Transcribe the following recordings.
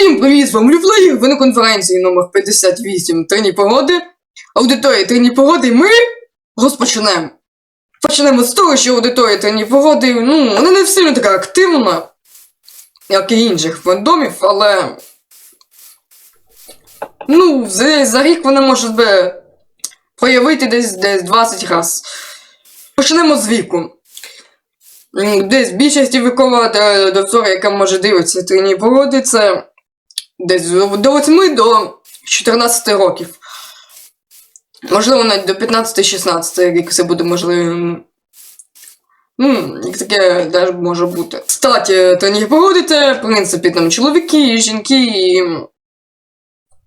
Усім привіт, з вами Люфлеєр, ви на конференції номер 58 Трені погоди. Аудиторія Трені погоди, ми розпочнемо. Почнемо з того, що аудиторія Трені погоди, ну, вона не сильно така активна, як і інших фандомів, але. Ну, за, за рік вона може себе проявити десь, десь 20 разів. Почнемо з віку. Десь більшість вікова до- довтора, яка може дивитися трені погоди, це десь до 8 до 14 років. Можливо, навіть до 15-16 рік це буде можливо. Ну, таке теж може бути. Статі трені погоди це, в принципі, там чоловіки, жінки і.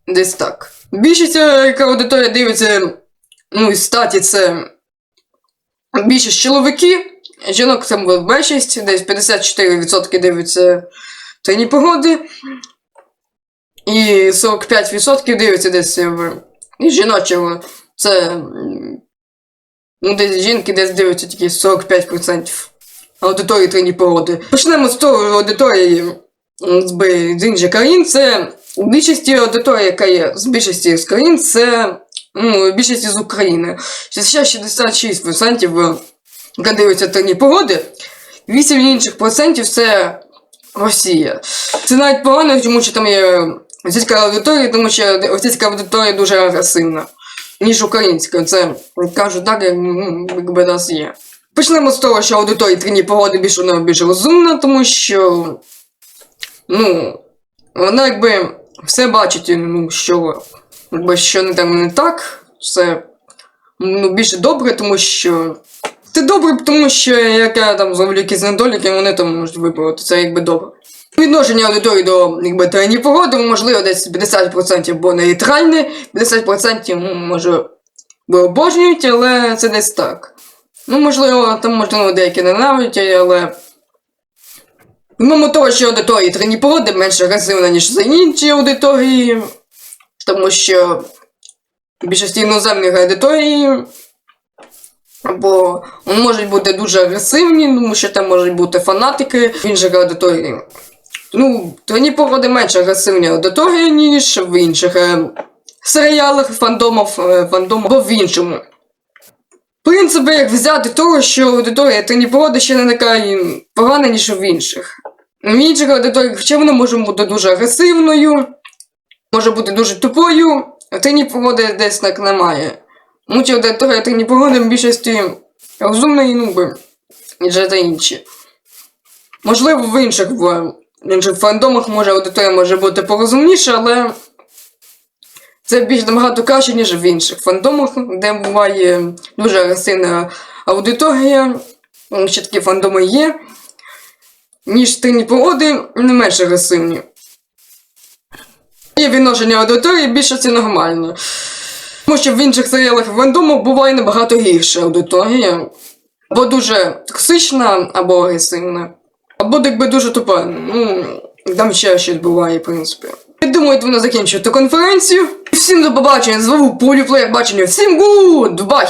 Десь так. Більшість, е, яка аудиторія дивиться, ну, і статі це більшість чоловіки. Жінок це більшість, десь 54% дивляться трені погоди. І 45% дивляться десь в жіночого. Це. Ну, десь жінки десь дивляться тільки 45% аудиторії трені погоди. Почнемо з того аудиторії з, інших країн. Це більшість аудиторії, яка є з більшості з країн, це ну, більшість з України. Ще 66% яка дивиться трені погоди, 8 інших процентів це Росія. Це навіть погано, тому що там є російська аудиторія, тому що російська аудиторія дуже агресивна, ніж українська. Це кажуть так, ну, якби нас є. Почнемо з того, що аудиторія трені погоди більш вона більш розумна, тому що ну, вона якби все бачить, ну, що якби що не там не так, все ну, більше добре, тому що це добре, тому що як я там зроблю якісь недоліки, вони там можуть виправити. Це якби добре. Відношення аудиторії до якби трені погоди, можливо, десь 50% було нейтральне, 50% ну, може ви обожнюють, але це десь так. Ну, можливо, там можливо деякі ненавидять, але. Помимо того, що аудиторії трені погоди менш агресивна, ніж за інші аудиторії, тому що більшості іноземних аудиторій або можуть бути дуже агресивні, тому що там можуть бути фанатики в інших аудиторії. Ну, тоні погоди менш агресивні аудиторії, ніж в інших е, серіалах, фандомах, е, фандомах або в іншому. В принципі, як взяти того, що аудиторія тоні погоди ще не така погана, ніж в інших. В інших аудиторіях ще вона може бути дуже агресивною, може бути дуже тупою, а тоні погоди десь так немає. Мучі аудиторія тоні погоди в більшості розумної, ну би, ніж за інші. Можливо, в інших, в інших фандомах може аудиторія може бути порозумніша, але це більш набагато краще, ніж в інших фандомах, де буває дуже агресивна аудиторія. Ще такі фандоми є. Ніж тині погоди не менш агресивні. Є відношення аудиторії більшості нормально. Тому що в інших серіалах і фандомах буває набагато гірша аудиторія. Або дуже токсична, або агресивна. Або якби дуже тупа. Ну, там ще щось буває, в принципі. Я думаю, вона закінчує ту конференцію. Всім до побачення, з вами Поліплеєр бачення. Всім гуд! Бай!